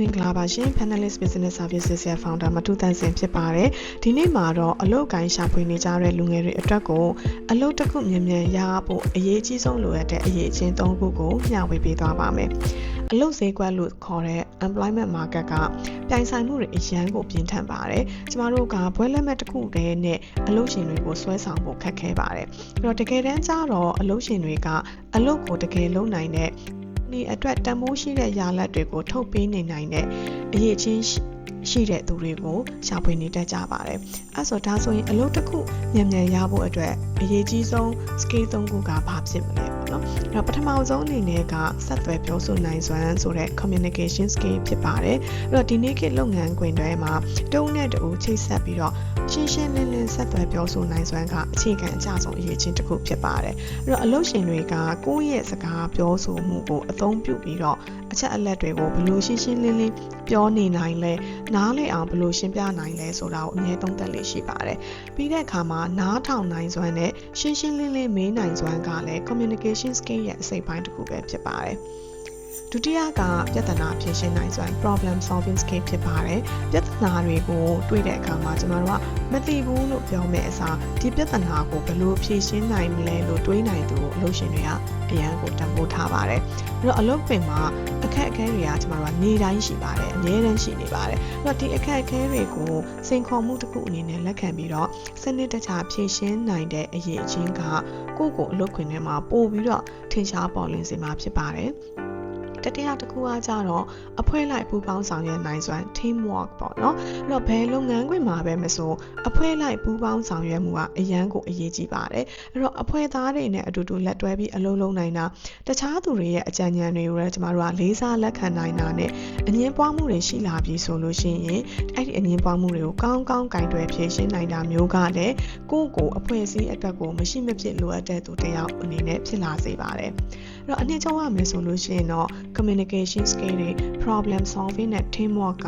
မင်္ဂလာပါရှင် Panelist Business Services ရဲ့ founder မထုတန့်စင်ဖြစ်ပါတယ်ဒီနေ့မှာတော့အလုပ်ကိုင်းရှာဖွေနေကြတဲ့လူငယ်တွေအတွက်ကိုအလုပ်တစ်ခုမြန်မြန်ရဖို့အရေးကြီးဆုံးလိုအပ်တဲ့အရေးအချင်း၃ခုကိုမျှဝေပေးသွားပါမယ်အလုပ်ဈေးကွက်လို့ခေါ်တဲ့ employment market ကပြိုင်ဆိုင်မှုတွေအရန်ကိုပြင်းထန်ပါတယ်ကျမတို့ကဘွဲလက်မှတ်တစ်ခုတည်းနဲ့အလုပ်ရှင်တွေကိုဆွဲဆောင်ဖို့ခက်ခဲပါတယ်အဲ့တော့တကယ်တမ်းကျတော့အလုပ်ရှင်တွေကအလုပ်ကိုတကယ်လုပ်နိုင်တဲ့ ဒီအတွက်တန်ဖိုးရှိတဲ့ယာလက်တွေကိုထုတ်ပေးနေနိုင်တဲ့အရေးချင်းရှိရှိတဲ့သူတွေကိုရှာဖွေနေတတ်ကြပါတယ်။အဲဆိုဒါဆိုရင်အလုပ်တစ်ခုမြန်မြန်ရဖို့အတွက်အရေးကြီးဆုံး skill ၃ခုကဘာဖြစ်မလဲပေါ့ နော်။အဲ့တော့ပထမဆုံးအနေနဲ့ကဆက်သွယ်ပြောဆိုနိုင်စွမ်းဆိုတဲ့ communication skill ဖြစ်ပါတယ်။အဲ့တော့ဒီနေ့ခေတ်လုပ်ငန်းခွင်တွေမှာတုံးနဲ့တူချိတ်ဆက်ပြီးတော့ရှင်းရှင်းလင်းလင်းဆက်သွယ်ပြောဆိုနိုင်စွမ်းကအခြေခံအကျဆုံးအရေးချင်းတစ်ခုဖြစ်ပါတယ်။အဲ့တော့အလုပ်ရှင်တွေကကိုယ့်ရဲ့စကားပြောဆိုမှုကိုအသုံးပြုပြီးတော့အချက်အလက်တွေကိုဘယ်လိုရှင်းရှင်းလင်းလင်းပြောနေနိုင်လဲနားလည်အောင်ဘယ်လိုရှင်းပြနိုင်လဲဆိုတာကိုအမြဲသုံးသပ်လေးရှိပါတယ်။ပြီးတဲ့အခါမှာနားထောင်နိုင်စွမ်းနဲ့ရှင်းရှင်းလင်းလင်းမေးနိုင်စွမ်းကလည်း communication skill ရဲ့အစိတ်ပိုင်းတစ်ခုပဲဖြစ်ပါတယ်။ ဒုတိယကပြဿနာဖြေရှင်းနိုင်စွမ်း problem solving skill ဖြစ်ပါတယ်။ပြဿနာတွေကိုတွေ့တဲ့အခါမှာကျွန်တော်တို့ကမသိဘူးလို့ပြောမယ့်အစားဒီပြဿနာကိုဘယ်လိုဖြေရှင်းနိုင်မလဲလို့တွေးနိုင်သူကိုအလုပ်ရှင်တွေကအရန်ကိုတံပိုးထားပါတယ်။အဲ့တော့အလုပ်ပင်မှာအခက်အခဲတွေကကျွန်တော်တို့ကနေတိုင်းရှိပါတယ်အများတန်းရှိနေပါတယ်။အဲ့တော့ဒီအခက်အခဲတွေကိုစိန်ခေါ်မှုတစ်ခုအနေနဲ့လက်ခံပြီးတော့စနစ်တကျဖြေရှင်းနိုင်တဲ့အရေးအချင်းကကိုယ့်ကိုအလုပ်ခွင်ထဲမှာပို့ပြီးတော့ထင်ရှားပေါ်လင်းစေမှာဖြစ်ပါတယ်။ တတိယတစ်ခုကကြတော့အဖွဲ့လိုက်ပူးပေါင်းဆောင်ရွက်နိုင်စွမ်း team work ပေါ့နော်အဲ့တော့ဘယ်လုပ်ငန်းခွင်မှာပဲမဆိုအဖွဲ့လိုက်ပူးပေါင်းဆောင်ရွက်မှုကအရန်ကိုအရေးကြီးပါတယ်အဲ့တော့အဖွဲ့သားတွေနဲ့အတူတူလက်တွဲပြီးအလုပ်လုပ်နိုင်တာတခြားသူတွေရဲ့အကြံဉာဏ်တွေကိုလည်းကျမတို့ကလေးစားလက်ခံနိုင်တာနဲ့ အငင်းပွားမှုတွေရှိလာပြီဆိုလို့ရှိရင်အဲ့ဒီအငင်းပွားမှုတွေကိုကောင်းကောင်းကင်တွယ်ဖြေရှင်းနိုင်တာမျိုးကလည်းကိုယ့်ကိုအဖွဲ့အစည်းအတွက်ကိုမရှိမဖြစ်လိုအပ်တဲ့သူတစ်ယောက်အနေနဲ့ဖြစ်လာစေပါတယ်အဲ့တော့အနှစ်ချုပ်ရမယ်ဆိုလို့ရှိရင်တော့ communication skill တွေ problem solving နဲ့ teamwork က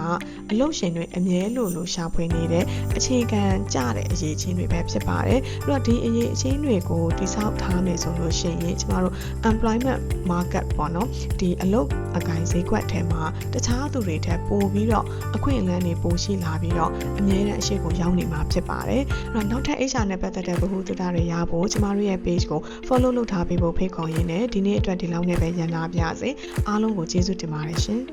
အလုပ်ရှင်တွေအမြဲလိုလိုရှာဖွေနေတဲ့အခြေခံကြတဲ့အရေးချင်းတွေပဲဖြစ်ပါတယ်။အဲ့တော့ဒီအရေးချင်းတွေကိုတိစောက်ထားမယ်ဆိုလို့ရှိရင်ကျမတို့ employment market ပေါ့နော်ဒီအလုပ်အကိုင်ဈေးကွက်ထဲမှာတခြားသူတွေထက်ပိုပြီးတော့အခွင့်အလမ်းတွေပိုရှိလာပြီးတော့အမြဲတမ်းအရှိကိုရောက်နေမှာဖြစ်ပါတယ်။အဲ့တော့နောက်ထပ် HR နဲ့ပတ်သက်တဲ့ဗဟုသုတတွေရဖို့ကျမတို့ရဲ့ page ကို follow လုပ်ထားပေးဖို့ဖိတ်ခေါ်ရင်းနဲ့ဒီနေ့အတွက်ဒီလောက်နဲ့ပဲညံ့လာပါရစေ။အားလုံးကိုကျေးဇူးတင်ပါတယ်ရှင်။